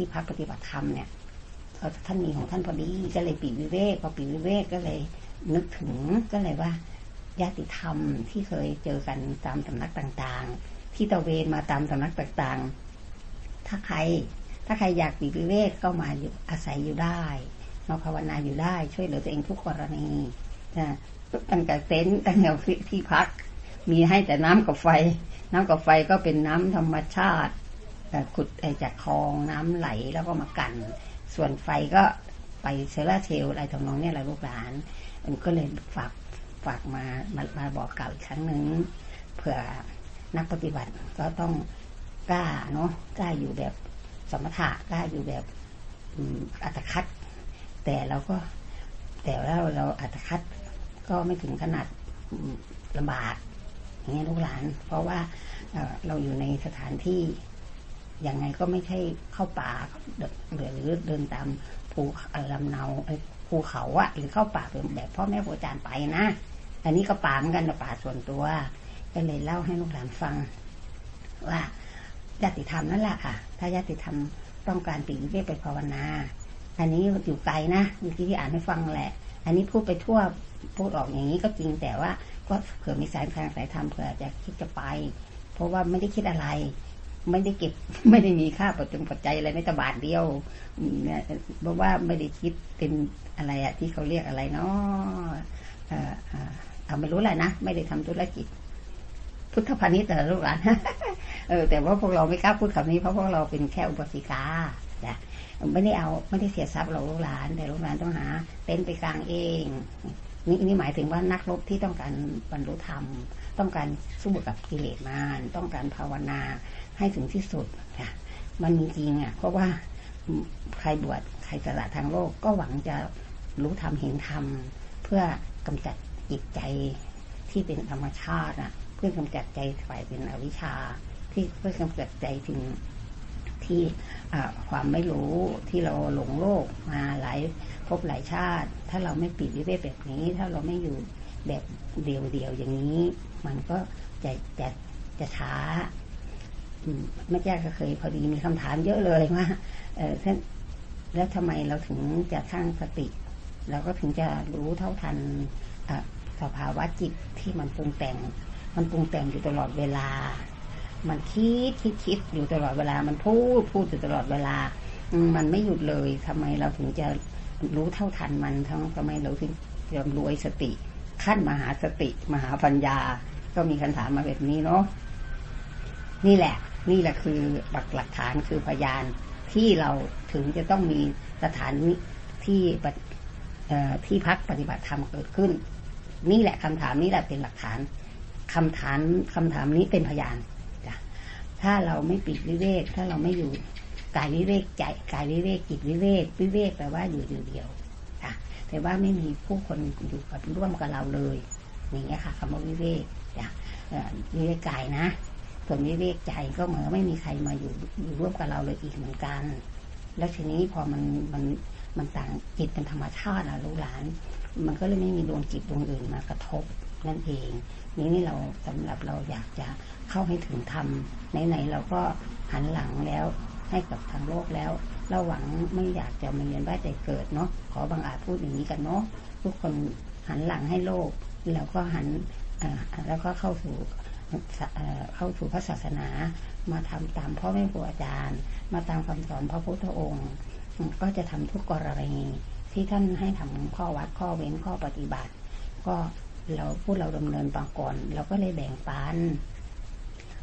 ที่พักปฏิบัติธรรมเนี่ยท่านมีของท่านพอดีก็เลยปีวิเวกพอปีวิเวกก็เลยนึกถึงก็เลยว่าญาติธรรมที่เคยเจอกันตามสำนักต่างๆ ที่ตะเวนมาตามสำนักต่างๆ ถ้าใคร ถ้าใครอยากปีวิเวกก็มาอยู่อาศัยอยู่ได้มาภาวนาอยู่ได้ช่วยเหลือตัวเองทุกกรณีนะตั้งแต่เต็นท์ตั้งแต่ที่พัก มีให้แต่น้ำกับไฟ น้ำกับไฟก็เป็นน้ำธรรมชาติ ขุดจากคลองน้ำไหลแล้วก็มากันส่วนไฟก็ไปเซลาเทลอะไรทำนองนี้แหละลูกหลานมันก็เลยฝากฝากมามามาบอกกล่าวอีกครั้งหนึ่งเผื่อนักปฏิบัติก็ต้องกล้าเนาะกล้าอยู่แบบสมถะกล้าอยู่แบบอัตคัดแต่เราก็แต่แล้วเราอัตคัดก็ไม่ถึงขนาดลำบากอย่างเงี้ยลูกหลาน เพราะว่าเราอยู่ในสถานที่ ยังไงก็ไม่ใช่เข้าป่าหรือเดินตามภูลำเนาภูเขาอะหรือเข้าป่าเป็นแบบพ่อแม่ครูอาจารย์ไปนะอันนี้ก็ป่าเหมือนกันแต่ป่าส่วนตัว ก็เลยเล่าให้ลูกหลานฟัง ว่าญาติธรรมนั่นแหละค่ะ ถ้าญาติธรรมต้องการปีเวไปภาวนา อันนี้อยู่ไกลนะเมื่อกี้ที่อ่านให้ฟังแหละ อันนี้พูดไปทั่วพูดออกอย่างนี้ก็จริงแต่ว่าก็เผื่อมีสายทางสายธรรมเผื่อจะคิดจะไป เพราะว่าไม่ได้คิดอะไร ไม่ได้เก็บ ไม่ได้มีค่าปัจจุปัจจัยอะไรไม่ต่บาทเดียวเนี่ยเพราะว่าไม่ได้คิดเป็นอะไรอะที่เขาเรียกอะไรเนาะเอาไม่รู้แหละนะไม่ได้ทำธุรกิจ พุทธพาณิชย์แต่ลูกหลานเออแต่ว่าพวกเราไม่กล้าพูดคำนี้เพราะพวกเราเป็นแค่อุปสิกานะไม่ได้เอาไม่ได้เสียทรัพย์เราลูกหลาน แต่ลูกหลานต้องหา เต็นไปกลางเองนี่นี่หมายถึงว่านักรบที่ต้องการบรรลุธรรม ต้องการสู้กับกิเลสมารต้องการภาวนา ให้ถึงที่สุดค่ะ มันมีจริงอะ เพราะว่าใครบวชใครสละทางโลกก็หวังจะรู้ธรรมเห็นธรรมเพื่อกำจัดจิตใจที่เป็นธรรมชาติอะ เพื่อกำจัดใจฝ่ายเป็นอวิชชา ที่เพื่อกำจัดใจถึงที่ความไม่รู้ที่เราหลงโลกมาหลายพบหลายชาติ ถ้าเราไม่ปิดวิเวกแบบนี้ ถ้าเราไม่อยู่แบบเดียวเดียวอย่างนี้ มันก็จะจะจะช้า แม่แจ้ก็เคยพอดีมีคำถามเยอะเลยว่าเออท่านแล้วทำไมเราถึงจะสร้างสติเราก็ถึงจะรู้เท่าทันสภาวะจิตที่มันปรุงแต่ง มันปรุงแต่งอยู่ตลอดเวลา มันคิดคิดคิดอยู่ตลอดเวลา มันพูดพูดอยู่ตลอดเวลา มันไม่หยุดเลยทำไมเราถึงจะรู้เท่าทันมันทั้งทำไมเราถึงจะรวยสติ ขั้นมหาสติ มหาปัญญา ก็มีคำถามมาแบบนี้เนาะนี่แหละ นี่แหละคือหลักหลักฐานคือพยานที่เราถึงจะต้องมีสถานที่ที่พักปฏิบัติธรรมเกิดขึ้น นี่แหละคำถามนี้แหละเป็นหลักฐานคำถามคำถามนี้เป็นพยานจ้ะถ้าเราไม่ปิดวิเวกถ้าเราไม่อยู่กายวิเวกใจกายวิเวกจิตวิเวกวิเวกแปลว่าอยู่เดียวๆจ้ะแต่ว่าไม่มีผู้คนอยู่กับร่วมกับเราเลย อย่างเงี้ยค่ะคำว่าวิเวกจ้ะวิเวกกายนะ ส่วนวิเวกใจก็เหมือนไม่มีใครมาอยู่อยู่ร่วมกับเราเลยอีกเหมือนกัน แล้วทีนี้พอมันมันมันต่างจิตเป็นธรรมชาติอะลูกหลาน มันก็เลยไม่มีดวงจิตดวงอื่นมากระทบนั่นเอง นี่นี่เราสำหรับเราอยากจะเข้าให้ถึงธรรมไหนๆเราก็หันหลังแล้วให้กับทางโลกแล้วเราหวังไม่อยากจะมาเรียนว่าใจเกิดเนาะขอบางอาจพูดอย่างนี้กันเนาะทุกคนหันหลังให้โลก แล้วก็หันแล้วก็เข้าสู่ เข้าสู่พระศาสนา มาทำตามพ่อแม่ครูอาจารย์ มาตามคำสอนพระพุทธองค์ ก็จะทำทุกกรณีที่ท่านให้ทำข้อวัดข้อเว้นข้อปฏิบัติ ก็เราพูดเราดำเนินปางก่อนเราก็เลยแบ่งปัน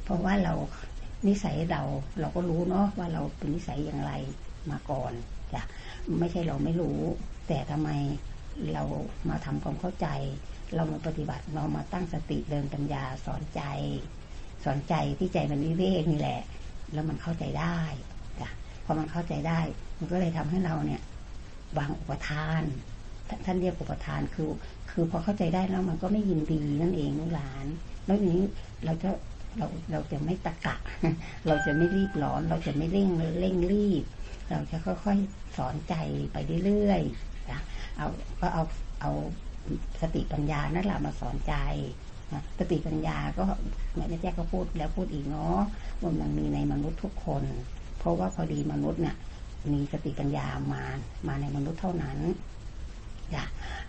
เพราะว่าเรานิสัยเราเราก็รู้เนาะว่าเราเป็นนิสัยอย่างไรมาก่อนจ้ะไม่ใช่เราไม่รู้ แต่ทำไมเรามาทำความเข้าใจ เรามาปฏิบัติเรามาตั้งสติเดินปัญญาสอนใจ สอนใจที่ใจมันวิเวกนี่แหละ แล้วมันเข้าใจได้จ้ะพอมันเข้าใจได้ มันก็เลยทำให้เราเนี่ยวางอุปทาน ท่านเรียกอุปทานคือ คือพอเข้าใจได้แล้วมันก็ไม่ยินดีนั่นเองนุหลานแล้วนี้เราจะเราเราจะไม่ตะกะ เราจะไม่รีบร้อน เราจะไม่เร่งเร่งรีบ เราจะค่อยๆสอนใจไปเรื่อยๆนะเอาก็เอาเอา สติปัญญานั่นแหละมาสอนใจสติปัญญาก็แม่แจ๊กก็พูดแล้วพูดอีกเนาะว่ามันมีในมนุษย์ทุกคน เพราะว่าพอดีมนุษย์เนี่ยมีสติปัญญามามาในมนุษย์เท่านั้นจ้ะ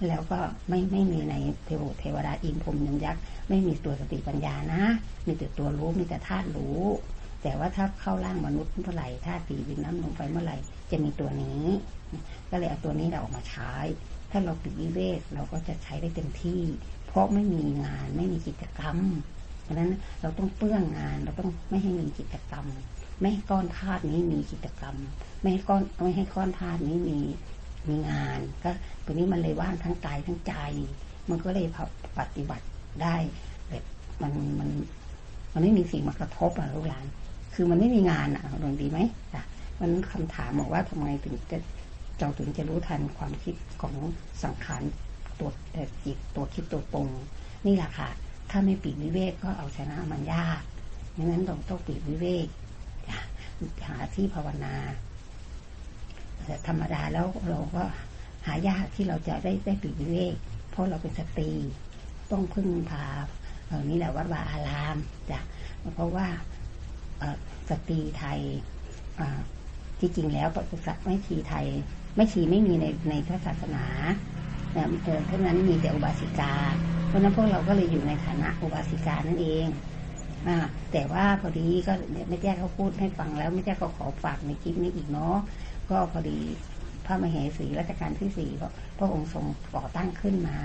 แล้วก็ไม่ไม่มีในเทวเทวดาอินพรมยันยักษ์ไม่มีตัวสติปัญญานะ มีแต่ตัวรู้มีแต่ธาตุรู้ แต่ว่าถ้าเข้าร่างมนุษย์เมื่อไหร่ธาตุสีดินน้ำลมไฟเมื่อไหร่จะมีตัวนี้ ก็เลยเอาตัวนี้เราออกมาใช้ ถ้าเราปิดวิเวกเราก็จะใช้ได้เต็มที่ เพราะไม่มีงานไม่มีกิจกรรมเพราะนั้นเราต้องเปื้องงานเราต้องไม่ให้มีกิจกรรม ไม่ให้ก้อนธาตุนี้มีกิจกรรม ไม่ให้ก้อนไม่ให้ก้อนธาตุนี้มีมีงาน ก็ตัวนี้มันเลยว่างทั้งกายทั้งใจ มันก็เลยปฏิบัติได้แบบมันมันมันไม่มีสิ่งมากระทบอะลูกหลาน คือมันไม่มีงานอะลองดีไหมจ้ะมันคำถามบอกว่าทำไมถึงจะ เจ้าถึงจะรู้ทันความคิดของสังขารตัวจิตตัวคิดตัวปรุงนี่แหละค่ะ ถ้าไม่ปิดวิเวกก็เอาชนะมันยากดังนั้นเราต้องปิดวิเวกหาที่ภาวนาธรรมดาแล้วเราก็หายากที่เราจะได้ได้ปิดวิเวกเพราะเราเป็นสตรีต้องพึ่งพาเออนี่แหละวัดวาอารามจ้ะเพราะว่าสตรีไทยที่จริงแล้วปฏิสัตไม่ชีไทย ไม่ชีไม่มีในในพระศาสนาเนี่ยเออเท่านั้นมีแต่อุบาสิกา เพราะนั้นพวกเราก็เลยอยู่ในฐานะอุบาสิกานั่นเองอแต่ว่าพอดีก็ไม่แจ้เขาพูดให้ฟังแล้วไม่แจ้เขาขอฝากในคลิปนี้อีกเนาะก็พอดีพระมเหสีรัชกาลที่สี่พระองค์ทรงก่อตั้งขึ้นมา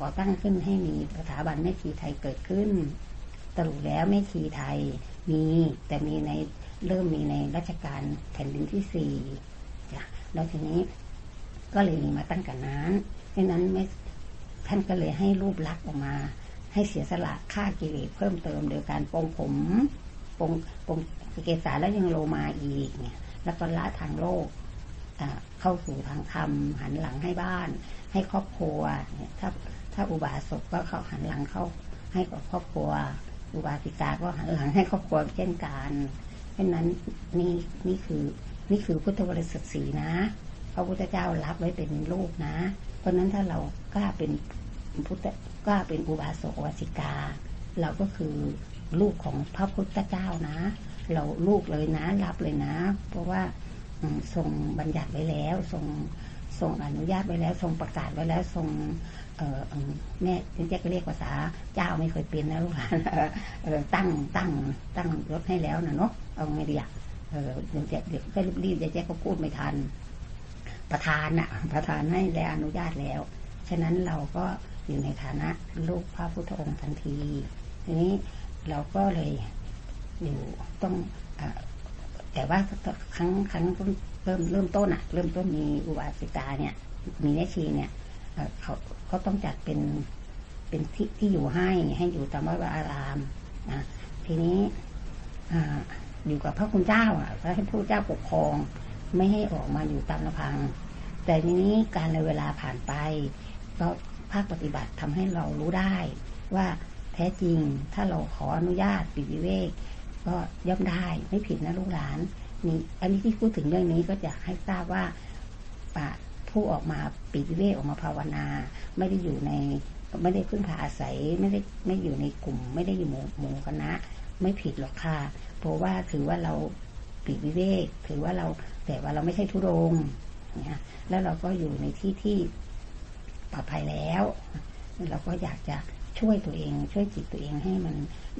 ก่อตั้งขึ้นให้มีสถาบันแม่ชีไทยเกิดขึ้นสรุปแล้วแม่ชีไทยมีแต่มีในเริ่มมีในรัชกาลแผ่นดินที่สี่ แล้วทีนี้ก็เลยมาตั้งกันนั้นดังนั้นไม่ท่านก็เลยให้รูปลักษณ์ออกมา ให้เสียสละค่ากิเลสเพิ่มเติมโดยการปองผมปองปองเกสาแล้วยังโลมาอีกเนี่ย แล้วก็ละทางโลกเข้าสู่ทางธรรมหันหลังให้บ้าน ให้ครอบครัวเนี่ยถ้าถ้าอุบาสกก็เข้าหันหลังเข้าให้กับครอบครัว อุบาสิกาก็หันหลังให้ครอบครัวเช่นกันเพราะนั้นนี่นี่คือ นี่คือพุทธบริษัทสีนะ พระพุทธเจ้ารับไว้เป็นลูกนะ เพราะนั้นถ้าเรากล้าเป็นพุทธกล้าเป็นอุบาสกวสิกา เราก็คือลูกของพระพุทธเจ้านะ เราลูกเลยนะรับเลยนะ เพราะว่าทรงบัญญัติไว้แล้วทรงทรงอนุญาตไว้แล้วทรงประกาศไว้แล้วทรงเออแม่ถึงจะเรียกภาษาเจ้าไม่เคยเป็นนะลูกหลานตั้งตั้งตั้งรถให้แล้วนะเนาะเอาไงดีอะ เออเดี๋ยวเดี๋ยวก็รีบๆเดี๋ยวแจ๊ก็พูดไม่ทัน ประธานน่ะประธานให้แล้วอนุญาตแล้ว ฉะนั้นเราก็อยู่ในฐานะลูกพระพุทธองค์ทันที ทีนี้เราก็เลยอยู่ต้องอแต่ว่าครั้งครั้งเริ่มเริ่มต้นอะเริ่มต้นมีอุบาสิกาเนี่ย มีแม่ชีเนี่ยเขาเขาต้องจัดเป็นเป็นที่ที่อยู่ให้ให้อยู่ตามวัดอารามนะทีนี้ อยู่กับพระคุณเจ้าอะพระให้ผู้เจ้าปกครอง ไม่ให้ออกมาอยู่ตามลำพัง แต่ทีนี้การในเวลาผ่านไป ก็ภาคปฏิบัติทำให้เรารู้ได้ ว่าแท้จริงถ้าเราขออนุญาตปิวิเวกก็ย่อมได้ไม่ผิดนะลูกหลานนี่อันนี้ที่พูดถึงเรื่องนี้ก็จะให้ทราบว่าผู้ออกมาปีวิเวกออกมาภาวนา ไม่ได้อยู่ในไม่ได้พึ่งพาอาศัย ไม่ได้ไม่อยู่ในกลุ่ม ไม่ได้อยู่หมู่หมู่คณะ ไม่ผิดหรอกค่ะ เพราะว่าถือว่าเราปีวิเวก ถือว่าเราแต่ว่าเราไม่ใช่ทุรงเนี่ยแล้วเราก็อยู่ในที่ที่ปลอดภัยแล้ว เราก็อยากจะช่วยตัวเอง ช่วยจิตตัวเองให้มัน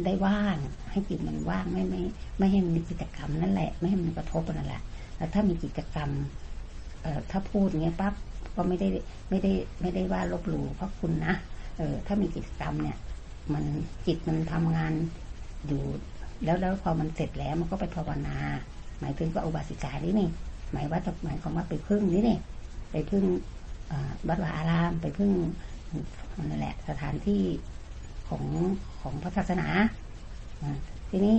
ได้ว่าง ให้จิตมันว่างไม่ไม่ไม่ให้มันมีกิจกรรมนั่นแหละ ไม่ให้มันกระทบนั่นแหละแล้วถ้ามีกิจกรรมเอ่อถ้าพูดเงี้ยปั๊บก็ไม่ได้ไม่ได้ไม่ได้ว่าลบหลู่เพราะคุณนะเออถ้ามีกิจกรรมเนี่ย มันจิตมันทำงานอยู่ แล้วแล้วพอมันเสร็จแล้วมันก็ไปภาวนา หมายถึงว่าอุบาสิกานี่นี่หมายว่าหมายความว่าไปพึ่งนี่นี่ไปพึ่งวัดวาอารามไปพึ่งนั่นแหละสถานที่ของของพระศาสนาทีนี้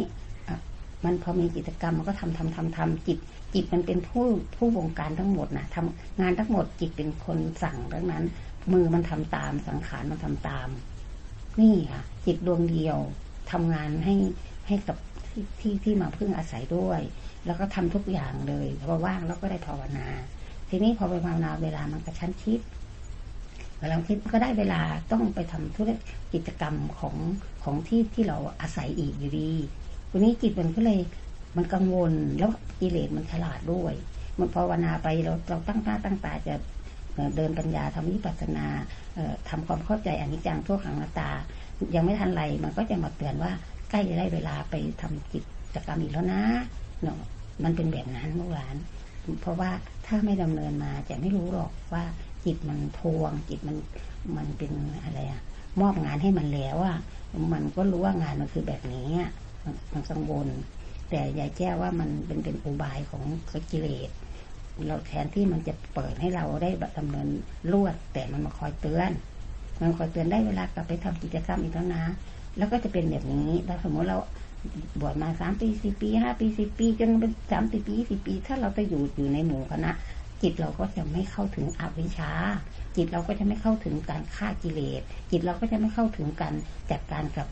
มันพอมีกิจกรรมมันก็ทำทำทำทำจิต จิตมันเป็นผู้ผู้วงการทั้งหมดนะทำงานทั้งหมดจิตเป็นคนสั่งดังนั้น มือมันทำตามสังขารมันทำตาม นี่ค่ะจิตดวงเดียวทำงานให้ ให้กับที่ที่ที่มาพึ่งอาศัยด้วย แล้วก็ทำทุกอย่างเลยพอว่างแล้วก็ได้ภาวนา ทีนี้พอไปภาวนาเวลามันกระชั้นชิดเวลาคิดก็ได้เวลาต้องไปทำธุรกิจกรรมของของที่ที่เราอาศัยอีกอยู่ดีวันนี้จิตมันก็เลยมันกังวลแล้วกิเลสมันฉลาดด้วย มันภาวนาไปเราเราตั้งตาตั้งตาจะเดินปัญญาทำวิปัสสนาทำความเข้าใจอนิจจังทั่วขังนาตา ยังไม่ทันไรมันก็จะมาเตือนว่า ใกล้จะได้เวลาไปทำกิจกรรมอีกแล้วนะเนาะมันเป็นแบบนั้นลูกหลาน เพราะว่าถ้าไม่ดำเนินมาจะไม่รู้หรอกว่าจิตมันทวง จิตมันมันเป็นอะไรอะมอบงานให้มันแล้วอะมันก็รู้ว่างานมันคือแบบนี้มันกังวลแต่ยายแจ้ว่ามันเป็นเป็นอุบายของกิเลสเราแทนที่มันจะเปิดให้เราได้ดำเนินรวด แต่มันมาคอยเตือน มันคอยเตือนได้เวลากลับไปทำกิจกรรมอีกแล้วนะ แล้วก็จะเป็นแบบนี้แล้วสมมติเราบวชมาสามปีสี่ปีห้าปีสิบปีจนเป็นสามสิบปีสี่ปี ถ้าเราไปอยู่อยู่ในหมู่คณะ จิตเราก็จะไม่เข้าถึงอวิชชา จิตเราก็จะไม่เข้าถึงการฆ่ากิเลส จิตเราก็จะไม่เข้าถึงการจัดการกับ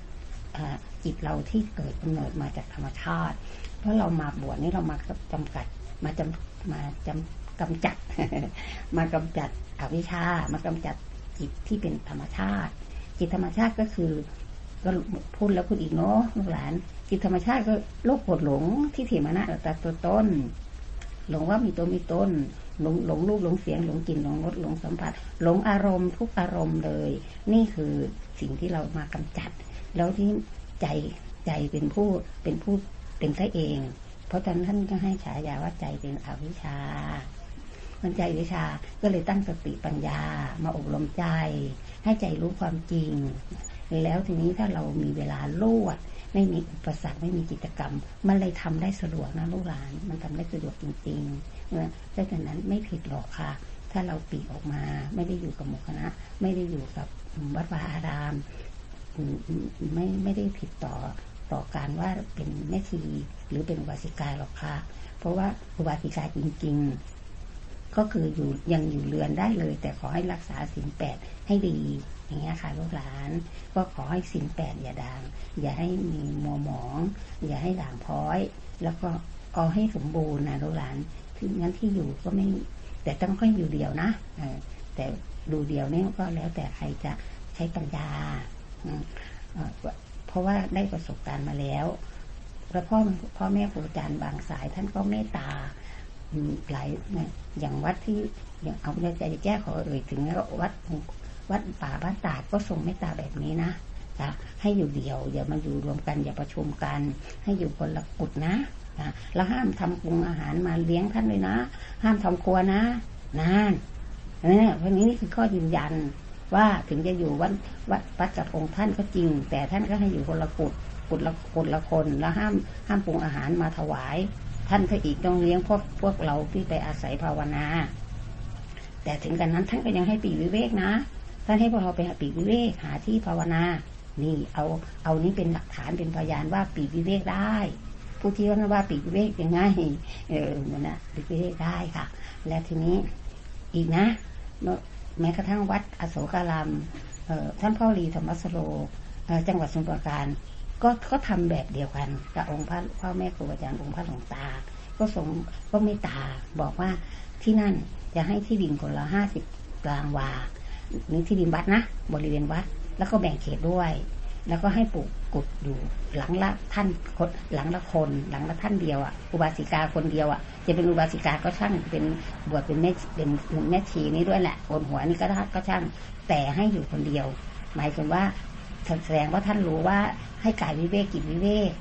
จิตเราที่เกิดกำเนิดมาจากธรรมชาติ เพราะเรามาบวชนี่เรามาจำกัดมาจำมาจำกำจัด มากำจัดอวิชชามากำจัดจิตที่เป็นธรรมชาติ จิตธรรมชาติก็คือ ก็พูดแล้วพูดอีกเนาะลูกหลานจิตธรรมชาติก็โลกปวดหลงที่ถิมานะแต่ตัวต้น หลงว่ามีตัวมีต้น หลงหลงรูปหลงเสียงหลงกลิ่นหลงรสหลงสัมผัส หลงอารมณ์ทุกอารมณ์เลย นี่คือสิ่งที่เรามากำจัด แล้วที่ใจใจเป็นผู้เป็นผู้เป็นได้เอง เพราะฉะนั้นท่านก็ให้ฉายาว่าใจเป็นอวิชชามันใจวิชาก็เลยตั้งสติปัญญา มาอบรมใจ ให้ใจรู้ความจริง แล้วทีนี้ถ้าเรามีเวลาลวดไม่มีอุปสรรคไม่มีกิจกรรม มันเลยทำได้สะดวกนะลูกหลาน มันทำได้สะดวกจริงๆนะดังนั้นไม่ผิดหรอกค่ะ ถ้าเราปีกออกมา ไม่ได้อยู่กับหมู่คณะ ไม่ได้อยู่กับวัดวาอาราม ไม่ไม่ได้ผิดต่อต่อการว่าเป็นแม่ชีหรือเป็นอุบาสิกาหรอกค่ะ เพราะว่าอุบาสิกาจริง ๆ ก็คืออยู่ยังอยู่เรือนได้เลย แต่ขอให้รักษาสินแปดให้ดี อย่างเงี้ยค่ะลูกหลาน ก็ขอให้สินแปดอย่าด่างอย่าให้มีมัวหมอง อย่าให้ด่างพ้อย แล้วก็เอาให้สมบูรณ์นะลูกหลานถึงงั้นที่อยู่ก็ไม่ แต่ต้องค่อยอยู่เดียวนะแต่ดูเดียวนี่ก็แล้วแต่ใครจะใช้ปัญญาเพราะว่าได้ประสบการณ์มาแล้วแล้วพ่อพ่อแม่ครูอาจารย์บางสายท่านก็เมตตาหลายอย่างวัดที่อย่างเอาใจแก้ขอเอ่ยถึงแล้ววัด วัดป่าบ้านตาดก็ทรงเมตตาแบบนี้นะจะให้อยู่เดียวอย่ามาอยู่รวมกันอย่าประชุมกัน ให้อยู่คนละกุดนะนะแล้วห้ามทำปรุงอาหารมาเลี้ยงท่านเลยนะ ห้ามทำครัวนะนั่นเนี่ยพราะนี้นี่คือข้อยืนยันว่าถึงจะอยู่วัดวัดปัจจัองค์ท่านก็จริง แต่ท่านก็ให้อยู่คนละกุดกุดละกุดละคนแล้วห้ามห้ามปรุงอาหารมาถวาย ท่านก็อีกต้องเลี้ยงพวกพวกเราที่ไปอาศัยภาวนา แต่ถึงกันนั้นท่านก็ยังให้ปีวิเวกนะ ท่านให้พวกเราไปหาปีวิเวกหาที่ภาวนา นี่เอาเอานี้เป็นหลักฐานเป็นพยานว่าปีวิเวกได้ ผู้ที่ว่าว่าปีวิเวกเป็นง่ายเออมันนะปีวิเวกได้ค่ะ และทีนี้อีกนะแม้กระทั่งวัดอโศการามท่านพ่อรีธรรมสโลจังหวัดสมุทรปราการ ก็ก็ทำแบบเดียวกันกับองค์พระพ่อแม่ครูอาจารย์องค์พระหลวงตา ก็สงก็ไม่ตาบอกว่าที่นั่นจะให้ที่ดินคนละห้าสิบกลางวา นี่ที่ดินวัดนะ บริเวณวัด แล้วก็แบ่งเขตด้วย แล้วก็ให้ปลูกกุดอยู่หลังละท่านหลังละคน หลังละท่านเดียวอะอุบาสิกาคนเดียวอะ จะเป็นอุบาสิกาก็ช่างเป็นบวชเป็นแม่เป็นแม่ชีนี้ด้วยแหละบนหัวนี่ก็ก็ช่างแต่ให้อยู่คนเดียว หมายถึงว่าแสดงว่าท่านรู้ว่าให้กายวิเวกกิจวิเวก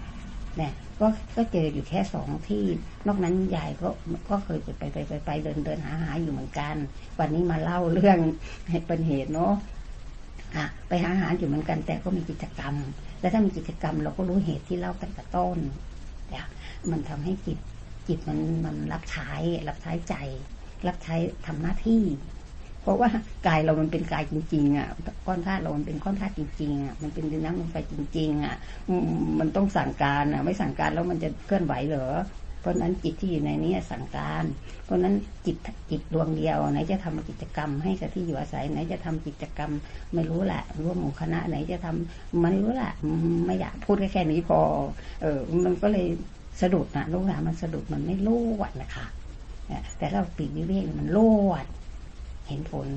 เนี่ย ก็ก็เจออยู่แค่สองที่ นอกนั้นยายก็ก็เคยไปไปไปไปเดินเดินหาหาอยู่เหมือนกัน วันนี้มาเล่าเรื่องเป็นเหตุเนาะอะไปหาอาหารอยู่เหมือนกัน แต่ก็มีกิจกรรม และถ้ามีกิจกรรมเราก็รู้เหตุที่เล่าตั้งแต่ต้นเนี่ยมันทำให้จิตจิตมันมันรับใช้รับใช้ใจ รับใช้ทำหน้าที่ เพราะว่ากายเรามันเป็นกายจริง ๆ อะ ก้อนธาตุเรามันเป็นก้อนธาตุจริงๆอะมันเป็นดินน้ำลมไฟจริง ๆ อะมันต้องสั่งการอะ ไม่สั่งการแล้วมันจะเคลื่อนไหวเหรอเพราะนั้นจิตที่อยู่ในนี้สั่งการ เพราะนั้นจิตจิตดวงเดียวไหนจะทำกิจกรรมให้กับที่อยู่อาศัยไหนจะทำกิจกรรมไม่รู้แหละร่วมหมู่คณะไหนจะทำไม่รู้แหละไม่อยากพูดแค่แค่นี้พอ เออ มันก็เลยสะดุดนะลูกหลานมันสะดุดมันไม่ลวดนะคะแต่เราปีกวิเวกมันลวด เห็นผล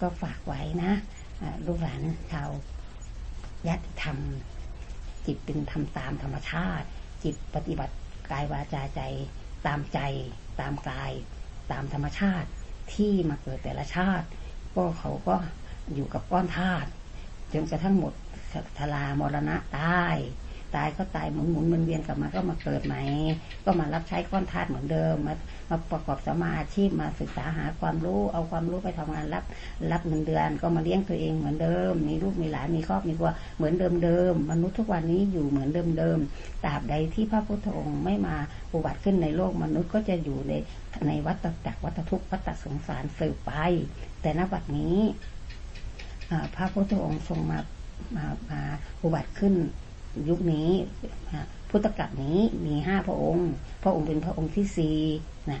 ก็ฝากไว้นะลูกหลานชาวยัดทำจิตเป็นทำตามธรรมชาติ จิตปฏิบัติกายวาจาใจตามใจ ตามกาย ตามธรรมชาติที่มาเกิดแต่ละชาติ ก็เขาก็อยู่กับก้อนธาตุจนกระทั่งหมดทลามรณะตาย ตายก็ตายหมุนหมุนมันเวียนกลับมาก็มาเกิดใหม่ก็มารับใช้ก้อนธาตุเหมือนเดิมมามาประกอบสมาอาชีพมาศึกษาหาความรู้เอาความรู้ไปทำงานรับรับเงินเดือน ก็มาเลี้ยงตัวเองเหมือนเดิม มีลูกมีหลานมีครอบมีครัวเหมือนเดิมเดิมมนุษย์ทุกวันนี้อยู่เหมือนเดิมเดิมตราบใดที่พระพุทธองค์ไม่มาอุบัติขึ้นในโลกมนุษย์ก็จะอยู่ในในวัฏจักรวัฏทุกข์วัฏสงสารสืบไป แต่ณบัดนี้พระพุทธองค์ทรงมามามาอุบัติขึ้น ยุคนี้พุทธกัปนี้มีห้าพระองค์ พระองค์เป็นพระองค์ที่สี่นะ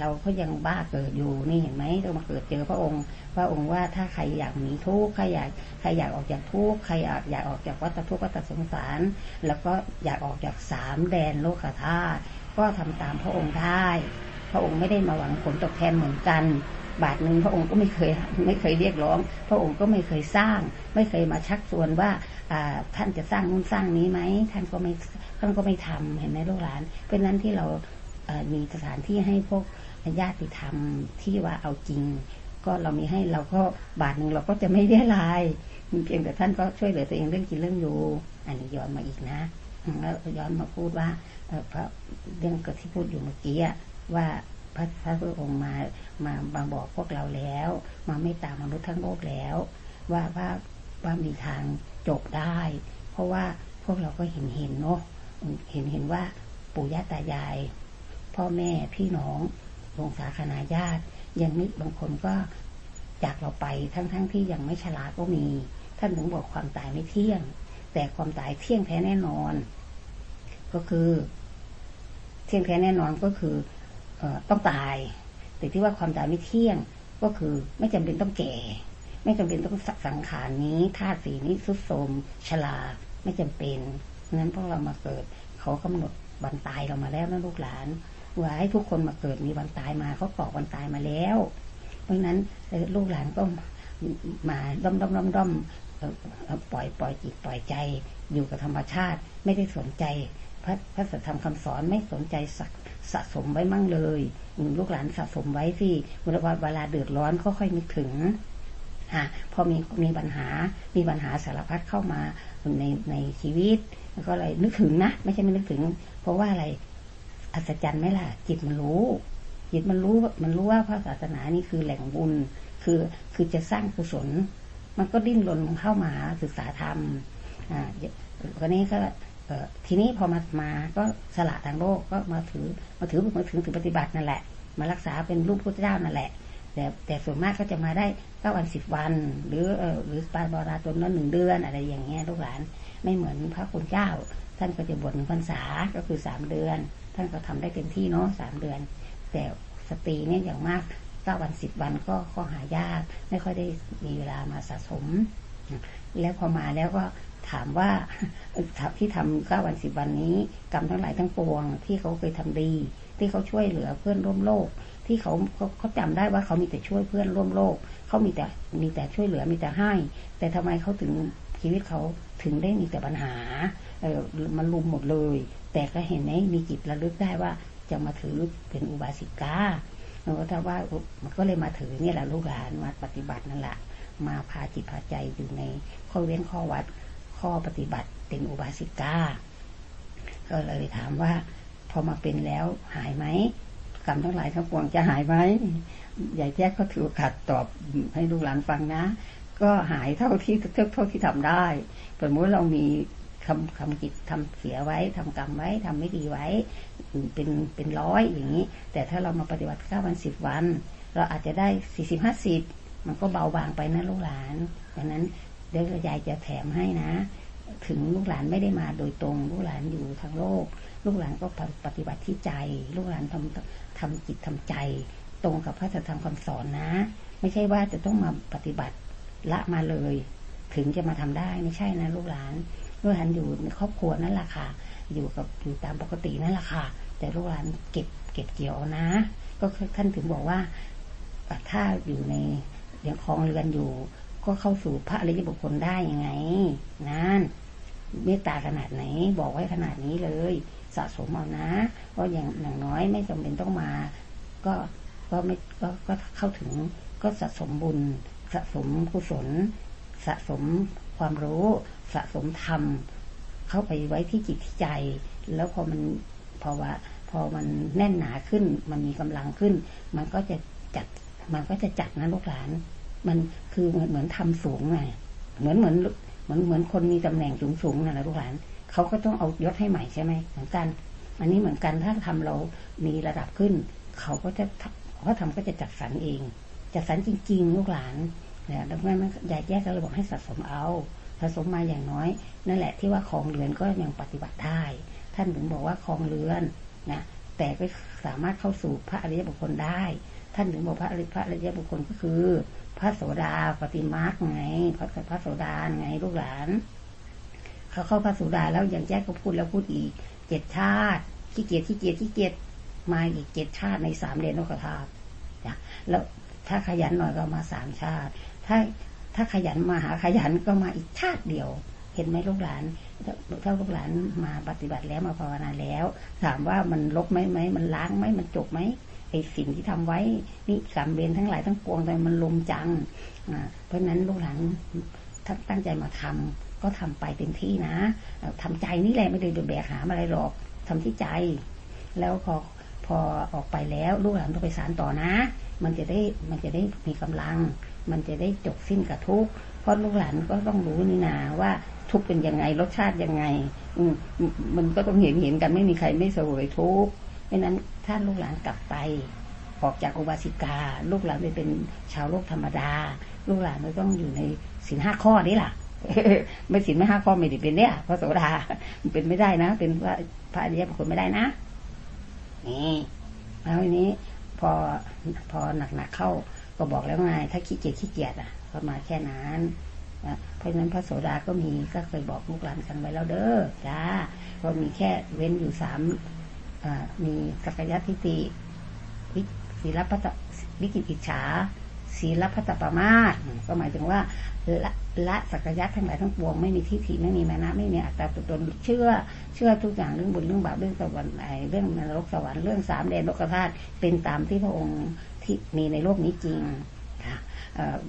เราก็ยังบ้าเกิดอยู่นี่เห็นไหมเรามาเกิดเจอพระองค์พระองค์ว่าถ้าใครอยากหนีทุกข์ใครอยากใครอยากออกจากทุกข์ใครอยากอยากออกจากวัฏทุกข์วัฏสงสาร แล้วก็อยากออกจากสามแดนโลกธาตุก็ทำตามพระองค์ได้ พระองค์ไม่ได้มาหวังผลตอบแทนเหมือนกัน บาทหนึ่งพระองค์ก็ไม่เคยไม่เคยเรียกร้อง พระองค์ก็ไม่เคยสร้าง ไม่เคยมาชักชวนว่าท่านจะสร้างนู่นสร้างนี้ไหมท่านก็ไม่ท่านก็ไม่ทำเห็นไหมลูกหลานเป็นนั้นที่เรามีสถานที่ให้พวกญาติธรรมที่ว่าเอาจริง ก็เรามีให้เราก็บาทหนึ่งเราก็จะไม่ได้ลายเพียงแต่ท่านก็ช่วยเหลือตัวเองเรื่องกินเรื่องอยู่ อันนี้ย้อนมาอีกนะแล้วย้อนมาพูดว่าพระเรื่องกที่พูดอยู่เมื่อกี้ว่า พระพระพุทธองค์มามาบางบอกพวกเราแล้ว มาไม่ตามมนุษย์ทั้งโลกแล้ว ว่าว่าว่ามีทางจบได้ เพราะว่าพวกเราก็เห็นเห็นเนาะเห็นเห็นว่าปู่ย่าตายาย พ่อแม่พี่น้องวงศาคณาญาติ ยังนิดบางคนก็จากเราไปทั้งๆทที่ยังไม่ฉลาดก็มี ท่านถึงบอกความตายไม่เที่ยง แต่ความตายเที่ยงแท้แน่นอน ก็คือ เที่ยงแท้แน่นอนก็คือ ต้องตาย แต่ที่ว่าความตายไม่เที่ยงก็คือไม่จำเป็นต้องแก่ ไม่จำเป็นต้องสังขารนี้ธาตุสีนี้สุดโทมชลาไม่จำเป็นนั้นพวกเรามาเกิด เขากำหนดวันตายเรามาแล้วนะลูกหลานว่าให้ทุกคนมาเกิดมีวันตายมาเขาบอกวันตายมาแล้ว เพราะนั้นลูกหลานก็มาด้อมด้อมด้อมด้อมปล่อยปล่อยจิตปล่อยใจ อยู่กับธรรมชาติ ไม่ได้สนใจ พระพระสัทธรรมคำสอนไม่สนใจสัก สะสมไว้มั่งเลยลูกหลานสะสมไว้สิเวลาเวลาเดือดร้อนก็ค่อยนึกถึงอะพอมีมีปัญหามีปัญหาสารพัดเข้ามาในในชีวิตก็เลยนึกถึงนะไม่ใช่ไม่นึกถึง เพราะว่าอะไรอัศจรรย์ไหมล่ะ จิตมันรู้จิตมันรู้มันรู้ว่าพระศาสนานี่คือแหล่งบุญ คือคือจะสร้างกุศล มันก็ดิ้นรนเข้ามาศึกษาธรรมอ่าก็นี้ก็ ทีนี้พอมามาก็สละทางโลกก็มาถือมาถือมาถือถือปฏิบัตินั่นแหละ มารักษาเป็นรูปพระเจ้านั่นแหละ แต่แต่ส่วนมากก็จะมาได้เก้าวันสิบวัน หรือเออหรือปาบาราตนนั้นหนึ่งเดือนอะไรอย่างเงี้ยลูกหลานไม่เหมือนพระคุณเจ้า ท่านก็จะบวชหนึ่งพรรษาก็คือสามเดือน ท่านก็ทำได้เต็มที่เนาะสามเดือน แต่สตรีเนี่ยอย่างมากเก้าวันสิบวันก็ก็หายาก ไม่ค่อยได้มีเวลามาสะสม แล้วพอมาแล้วก็ ถามว่าที่ทำเก้าวันสิบวันนี้ กรรมทั้งหลายทั้งปวง ที่เขาเคยทำดี ที่เขาช่วยเหลือเพื่อนร่วมโลก ที่เขาเขาเขาจำได้ว่าเขามีแต่ช่วยเพื่อนร่วมโลก เขามีแต่มีแต่ช่วยเหลือมีแต่ให้ แต่ทำไมเขาถึงชีวิตเขาถึงได้มีแต่ปัญหาเออมันลุมหมดเลย แต่ก็เห็นไหมมีจิตระลึกได้ว่าจะมาถือเป็นอุบาสิกาเราก็ถ้าว่ามันก็เลยมาถือเนี่ยแหละลูกหลานมาปฏิบัตินั่นแหละมาพาจิตพาใจอยู่ในข้อเว้นข้อวัด ข้อปฏิบัติเป็นอุบาสิกาก็เลยถามว่าพอมาเป็นแล้วหายไหมกรรมทั้งหลายทั้งปวงจะหายไหมใหญ่แจ๊กก็ถือขัดตอบให้ลูกหลานฟังนะ ก็หายเท่าที่เท่าที่ทำได้สมมติเรามีคำคำกิจทำเสียไว้ทำกรรมไว้ทำไม่ดีไว้ เป็นเป็นร้อยอย่างนี้ แต่ถ้าเรามาปฏิบัติข้าวันสิบวัน เราอาจจะได้สี่สิบห้าสิบมันก็เบาบางไปนะลูกหลานดังนั้น เดี๋ยวยายจะแถมให้นะ ถึงลูกหลานไม่ได้มาโดยตรง ลูกหลานอยู่ทางโลก ลูกหลานก็ปฏิบัติที่ใจ ลูกหลานทำทำจิตทำใจ ตรงกับพระธรรมคำสอนนะ ไม่ใช่ว่าจะต้องมาปฏิบัติละมาเลย ถึงจะมาทำได้ไม่ใช่นะ ลูกหลานลูกหลานอยู่ในครอบครัวนั่นแหละค่ะ อยู่กับอยู่ตามปกตินั่นแหละค่ะ แต่ลูกหลานเก็บเก็บเกี่ยวนะ ก็ท่านถึงบอกว่าถ้าอยู่ในเลี้ยงคลองเรือนอยู่ ก็เข้าสู่พระอริยบุคคลได้ยังไง นั่นเมตตาขนาดไหน บอกไว้ขนาดนี้เลย สะสมเอานะเพราะอย่างอย่างน้อยไม่จำเป็นต้องมา ก็ก็ไม่ก็ก็เข้าถึงก็สะสมบุญ สะสมกุศล สะสมความรู้ สะสมธรรม เข้าไปไว้ที่จิตที่ใจ แล้วพอมันพอว่าพอมันแน่นหนาขึ้น มันมีกำลังขึ้น มันก็จะจัด มันก็จะจัดนะลูกหลาน มันคือเหมือนเหมือนทำสูงไงเหมือนเหมือนเหมือนเหมือนคนมีตำแหน่งสูงสูงนะลูกหลานเขาก็ต้องเอายศให้ใหม่ใช่ไหมเหมือนกัน อันนี้เหมือนกันถ้าทำเรามีระดับขึ้น เขาก็จะเขาทำก็จะจัดสรรเอง จัดสรรจริง ๆ ลูกหลานเนี่ยดังนั้นใหญ่แยกก็เลยบอกให้สะสมเอาสะสมมาอย่างน้อย นั่นแหละที่ว่าของเรือนก็ยังปฏิบัติได้ท่านถึงบอกว่าของเรือนนะแต่ก็สามารถเข้าสู่พระอริยบุคคลได้ ท่านถึงบอกพระอริพระอริยบุคคลก็คือ พระโสดาปฏิมาคไงพระพระโสดาไงลูกหลาน เขาเข้าพระโสดาแล้วอย่างแจ๊กก็พูดแล้วพูดอีกเจ็ดชาติขี้เกียจขี้เกียจขี้เกียจมาอีกเจ็ดชาติในสามเดนโลกธาตุนะแล้วถ้าขยันหน่อยก็มาสามชาติ ถ้าถ้าขยันมาหาขยันก็มาอีกชาติเดียว เห็นไหมลูกหลานถ้าลูกหลานมาปฏิบัติแล้วมาภาวนาแล้ว ถามว่ามันลบไหมไหมมันล้างไหมมันจบไหม ไอ้สิ่งที่ทำไว้นี่กรรมเวรทั้งหลายทั้งปวงแต่มันลมจังอ่าเพราะฉะนั้นลูกหลานถ้าตั้งใจมาทำก็ทำไปเต็มที่นะทำใจนี่แหละไม่ได้แบกหามอะไรหรอกทำที่ใจ แล้วพอพอออกไปแล้วลูกหลานต้องไปสารต่อนะ มันจะได้มันจะได้มีกำลัง มันจะได้จบสิ้นกับทุกเพราะลูกหลานก็ต้องรู้นี่นาว่าทุกเป็นยังไงรสชาติยังไง อืมันก็ต้องเห็นเห็นกันไม่มีใครไม่สวยทุก ข์เพราะนั้นถ้าลูกหลานกลับไปออกจากอุบาสิกา ลูกหลานไปเป็นชาวโลกธรรมดา ลูกหลานไม่ต้องอยู่ในสินห้าข้อนี่แหละไม่สินไม่ห้าข้อไม่ได้เป็นเนี่ยพระโสดาเป็นไม่ได้นะ เป็นพระพระอริยบุคคลไม่ได้นะนี่แล้วทีนี้พอพอหนักๆเข้าก็บอกแล้วไงถ้าขี้เกียจขี้เกียจอะก็มาแค่นั้นเพราะฉะนั้นพระโสดาก็มีก็เคยบอกลูกหลานกันไว้แล้วเด้อจ้าก็มีแค่เว้นอยู่สาม มีสักยะทิฏฐิวิศีลพัตวิกิจิจฉาศีลพัตปมาสก็หมายถึงว่าละละสักยะทั้งหลายทั้งปวงไม่มีทิฏฐิไม่มีมานะไม่มีอัตตาตัวตนเชื่อ เชื่อทุกอย่างเรื่องบุญเรื่องบาปเรื่องสวรรค์เรื่องนรกสวรรค์เรื่องสามแดนโลกธาตุเป็นตามที่พระองค์ที่มีในโลกนี้จริงค่ะ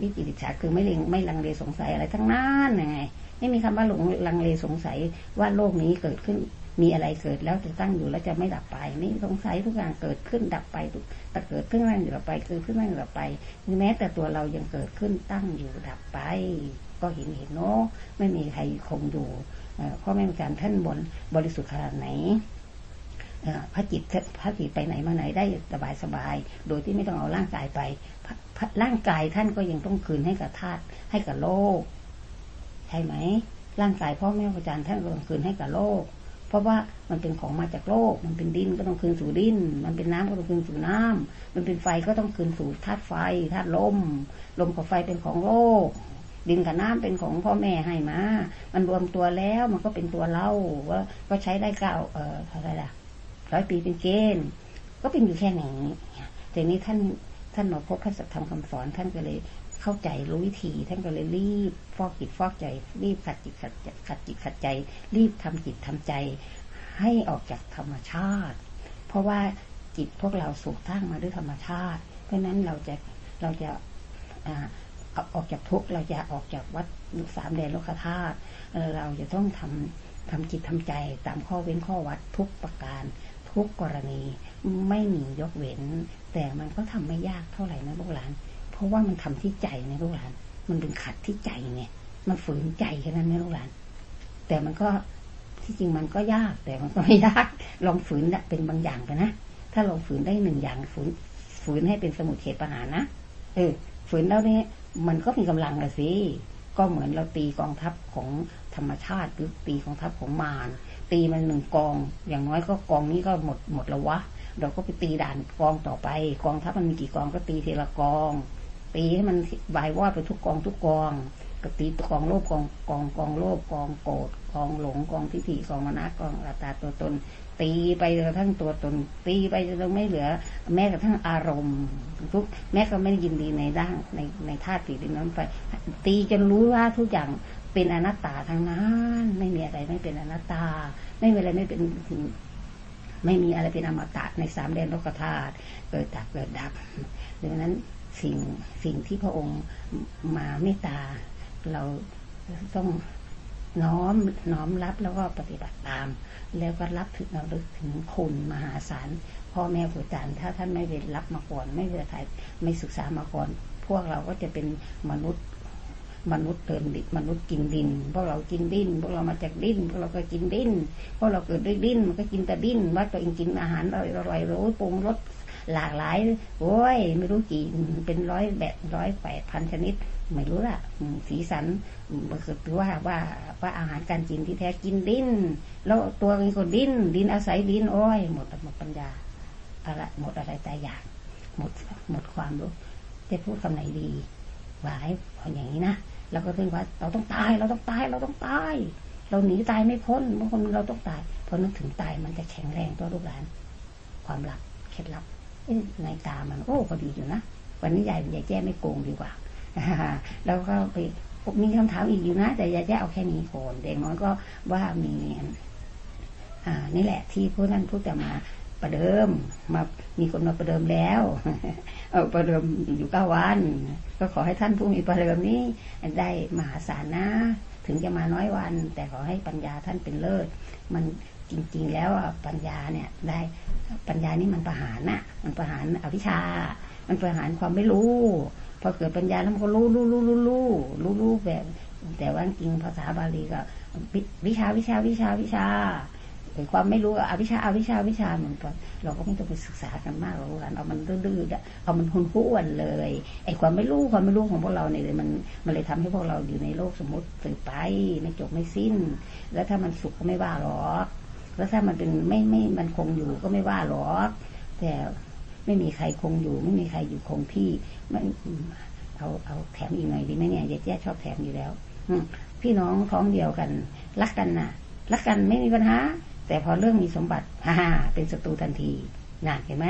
วิจิตรฉาคือไม่เลงไม่ลังเลสงสัยอะไรทั้งนั้นไงไม่มีคำว่าหลงลังเลสงสัยว่าโลกนี้เกิดขึ้น มีอะไรเกิดแล้วจะตั้งอยู่แล้วจะไม่ดับไป ไม่สงสัยทุกอย่างเกิดขึ้นดับไปแต่เกิดขึ้นนั่งอยู่ดับไปเกิดขึ้นนั่งอยู่ดับไปแม้แต่ตัวเรายังเกิดขึ้นตั้งอยู่ดับไป ก็เห็นเห็นเนาะไม่มีใครคงอยู่เพราะไม่มีการท่านบนบริสุทธิ์ขนาดไหนพระจิตพระจิตไปไหนมาไหนได้สบายสบาย โดยที่ไม่ต้องเอาร่างกายไปร่างกายท่านก็ยังต้องคืนให้กับธาตุให้กับโลก ใช่ไหมร่างกายพ่อแม่อาจารย์ท่านก็ต้องคืนให้กับโลก เพราะว่ามันเป็นของมาจากโลก มันเป็นดินก็ต้องคืนสู่ดิน มันเป็นน้ำก็ต้องคืนสู่น้ำมันเป็นไฟก็ต้องคืนสู่ธาตุไฟธาตุลม ลมกับไฟเป็นของโลก ดินกับน้ำเป็นของพ่อแม่ให้มา มันรวมตัวแล้วมันก็เป็นตัวเล่าว่าก็ใช้ได้เก้าเอ่ออะไรล่ะร้อยปีเป็นเกณฑ์ก็เป็นอยู่แค่นี้แต่นี้ท่านท่านมาพบพระสัทธรรมคำสอนท่านก็เลย เข้าใจรู้วิธีท่านก็เลยรีบฟอกจิตฟอกใจ รีบขัดจิตขัดขัดจิตขัดใจ รีบทำจิตทำใจ ให้ออกจากธรรมชาติ เพราะว่าจิตพวกเราสูกทั้งมาด้วยธรรมชาติ เพราะนั้นเราจะเราจะออกจากทุกเราจะออกจากวัดสามแดนโลกธาตุเราจะต้องทำทำจิตทำใจตามข้อเว้นข้อวัดทุกประการทุกกรณีไม่มียกเว้น แต่มันก็ทำไม่ยากเท่าไหร่นะลูกหลาน เพราะว่ามันทำที่ใจนะลูกหลาน มันเป็นขัดที่ใจเนี่ย มันฝืนใจแค่นั้นนะลูกหลาน แต่มันก็ที่จริงมันก็ยาก แต่มันก็ไม่ยาก ลองฝืนเป็นบางอย่างไปนะ ถ้าลองฝืนได้หนึ่งอย่างฝืน ฝืนให้เป็นสมุทเฉดปัญหานะ เออ ฝืนแล้วเนี่ยมันก็มีกำลังละสิ ก็เหมือนเราตีกองทัพของธรรมชาติหรือตีกองทัพของมารตีมันหนึ่งกอง อย่างน้อยก็กองนี้ก็หมดหมดแล้ววะเราก็ไปตีด่านกองต่อไป กองทัพมันมีกี่กองก็ตีทีละกอง ตีให้มันวายวอดไปทุกกองทุกกองก็ตีกองโลภกองกองกองโลภกองโกรธกองหลงกองทิฏฐิกองมนะกองอัตตาตัวตน ตีไปจนกระทั่งตัวตน ตีไปจนไม่เหลือ แม้กระทั่งอารมณ์ทุกแม้ก็ไม่ยินดีในด้านในในธาตุสีนั้นไปตีจนรู้ว่าทุกอย่างเป็นอนัตตาทั้งนั้นไม่มีอะไรไม่เป็นอนัตตา ไม่มีอะไรไม่เป็นไม่มีอะไรเป็นอมตะในสามแดนโลกธาตุเกิดดับเกิดดับดังนั้น สิ่งสิ่งที่พระองค์มาเมตตา เราต้องน้อมน้อมรับแล้วก็ปฏิบัติตาม แล้วก็รับถึงเราลึกถึงคุณมหาศาลพ่อแม่ครูอาจารย์ถ้าท่านไม่ได้รับมาก่อน ไม่ได้ถ่ายไม่ศึกษามาก่อน พวกเราก็จะเป็นมนุษย์มนุษย์เดินดิมนุษย์กินดินพวกเรากินดินพวกเรามาจากดินพวกเราก็กินดินพวกเราเกิดด้วยดินมันก็กินแต่ดินว่าตัวเองกินอาหารอร่อยๆรู้ปรุงรส หลากหลายโอ้ย ไม่รู้กี่เป็นร้อยแบบร้อยแปดพันชนิด ไม่รู้ละสีสันมันคือว่าว่าว่าอาหารการกินที่แท้กินดินแล้วตัวเองก็ดินดินอาศัยดินโอ้ยหมดหมดปัญญาอะไรหมดอะไรแต่อยากหมดหมดความรู้จะพูดคำไหนดีว่าให้พออย่างนี้นะเราก็ถึงว่าเราต้องตาย เราต้องตายเราต้องตาย เราหนีตายไม่พ้นบางคนเราต้องตายพอนึกถึงตายมันจะแข็งแรงตัวลูกหลาน ความลับเคล็ดลับ ในตามัน โอ้ก็ดีอยู่นะวันนี้ยายยายแจ้ไม่โกงดีกว่าแล้วก็ไปมีคำถามอีกอยู่นะ แต่ยายแจ้เอาแค่นี้ก่อนเด็กน้อยก็ว่ามีอ่านี่แหละที่ผู้ท่านพูดจะมาประเดิมมามีคนมาประเดิมแล้วเอาประเดิมอยู่เก้าวัน ก็ขอให้ท่านผู้มีประเดิมนี้ได้มหาศาลนะ ถึงจะมาน้อยวัน แต่ขอให้ปัญญาท่านเป็นเลิศ มัน จริง ๆ แล้วปัญญาเนี่ยได้ปัญญานี่มันประหารน่ะ มันประหารอวิชา มันประหารความไม่รู้ พอเกิดปัญญาแล้วมันก็รู้รู้รู้รู้รู้รู้รู้แบบ แต่ว่าจริงภาษาบาลีก็วิชาวิชาวิชาวิชาเป็นความไม่รู้อวิชาอวิชาวิชาเหมือนกันเราก็ไม่ต้องไปศึกษากันมากเรากันเอามันดื้อๆเอามันหุนหุ้นเลยไอ้ความไม่รู้ความไม่รู้ของพวกเราเนี่ยมันมันเลยทำให้พวกเราอยู่ในโลกสมมติสืบไปไม่จบไม่สิ้น แล้วถ้ามันสุขก็ไม่ว่าหรอก แล้วถ้ามันเป็นไม่ไม่มันคงอยู่ก็ไม่ว่าหรอกแต่ไม่มีใครคงอยู่ ไม่มีใครอยู่คงที่มันเอาเอาแถมอีกหน่อยดีไหมเนี่ยเจ๊แจ๊ชอบแถมอยู่แล้วพี่น้องท้องเดียวกัน รักกันนะรักกันไม่มีปัญหา แต่พอเรื่องมีสมบัติฮ่าเป็นศัตรูทันทีน่ะเห็นไหม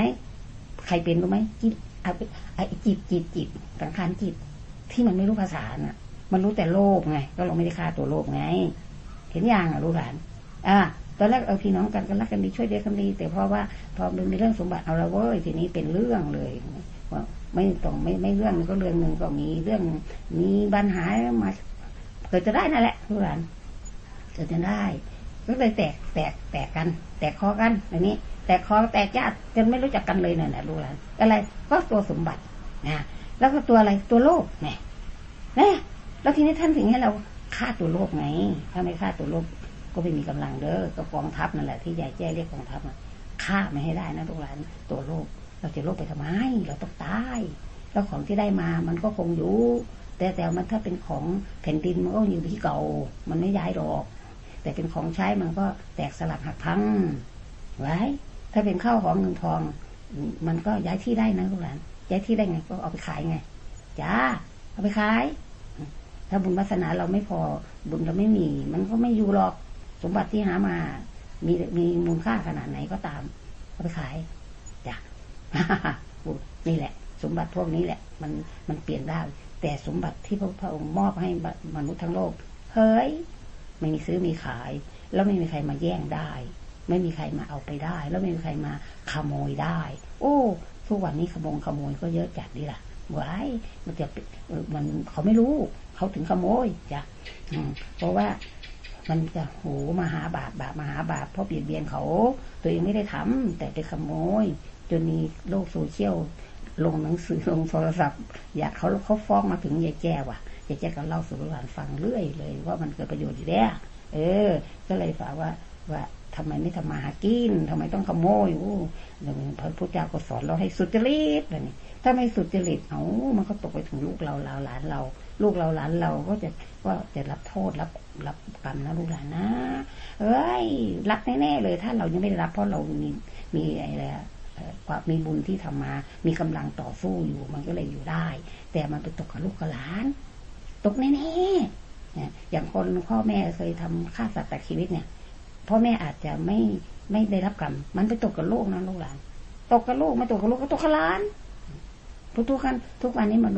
ใครเป็นรู้ไหมจิตไอ้จิตจิตจิตสังขารจิต ที่มันไม่รู้ภาษาน่ะ มันรู้แต่โลภไงก็เราไม่ได้ฆ่าตัวโลภไง เห็นอยังอะรู้หลาน อ่า ตอนแรกเอาพี่น้องกันก็รักกันดีช่วยเดียกันดีแต่เพราะว่าพอมันมีเรื่องสมบัติเอาละเว้ยทีนี้เป็นเรื่องเลยว่าไม่ต้องไม่ไม่เรื่องก็เรื่องหนึ่งก็มีเรื่องมีปัญหามาเกิดจะได้นั่นแหละรู้หลานเกิดจะได้ก็เลยแตกแตกแตกกัน แตกคอกันอย่างนี้ แตกคอแตกญาติจนไม่รู้จักกันเลยเนี่ยนะรู้แล้วอะไรก็ตัวสมบัตินะแล้วก็ตัวอะไรตัวโลกเนี่ยนะแล้วทีนี้ท่านถึงให้เราฆ่าตัวโลกไงถ้าไม่ฆ่าตัวโลก ก็ไม่มีกำลังเด้อก็กองทัพนั่นแหละที่ใหญ่แจ้เรียกกองทัพฆ่าไม่ให้ได้นะทุกหลานตัวโลก เราจะโลกไปทำไม เราต้องตายแล้วของที่ได้มามันก็คงอยู่ แต่แต่มันถ้าเป็นของแผ่นดินมันก็อยู่ที่เก่า มันไม่ย้ายหรอก แต่เป็นของใช้มันก็แตกสลักหักพังไว้ ถ้าเป็นข้าวของเงินทอง มันก็ย้ายที่ได้นะลูกหลานย้ายที่ได้ไงก็เอาไปขายไงจ้าเอาไปขาย ถ้าบุญวาสนาเราไม่พอบุญเราไม่มี มันก็ไม่อยู่หรอก สมบัติที่หามา มีมีมูลค่าขนาดไหนก็ตามเอาไปขายจ้ะนี่แหละ สมบัติพวกนี้แหละ มันมันเปลี่ยนได้ แต่สมบัติที่พระพระองค์มอบให้มนุษย์ทั้งโลก เฮ้ย ไม่มีซื้อมีขาย แล้วไม่มีใครมาแย่งได้ ไม่มีใครมาเอาไปได้ แล้วไม่มีใครมาขโมยได้ โอ้ทุกวันนี้ขโมยขโมยก็เยอะจัดดีล่ะไว้มันจะมันเขาไม่รู้ เขาถึงขโมยจ้ะเพราะว่า มันจะโหมหาบาปบาปมหาบาปเพราะเบียดเบียนเขา ตัวเองไม่ได้ทำแต่ไปขโมย จนมีโลกโซเชียลลงหนังสือลงโทรศัพท์ อยากเขาเขาฟ้องมาถึงยายแก้ว่ะยายแจ้ก็เล่าสู่หลานฟังเรื่อยเลย ว่ามันเกิดประโยชน์อยู่แล้วเออ ก็เลยฝากว่าว่าทำไมไม่ทำมาหากินทำไมต้องขโมยอู้พระพุทธเจ้าก็สอนเราให้สุจริตแบบนี้ถ้าไม่สุจริตเอามันก็ตกไปถึงลูกเราหลานเรา ลูกเราหลานเราก็จะว่าจะรับโทษรับ รับกรรมนะลูกหลานนะเอ้ยรับแน่ๆเลย ถ้าเรายังไม่ได้รับเพราะเรามีมีอะไรความมีบุญที่ทำมา มีกำลังต่อสู้อยู่ มันก็เลยอยู่ได้ แต่มันไปตกกับลูกกับหลาน ตกแน่ๆนะอย่างคนพ่อแม่เคยทำฆ่าสัตว์แตัดชีวิตเนี่ยพ่อแม่อาจจะไม่ไม่ได้รับกรรม มันไปตกกับลูกนะลูกหลาน ตกกับลูกไม่ตกกับลูกก็ตกกับหลานทุกๆกันทุกวันนี้มนุษย์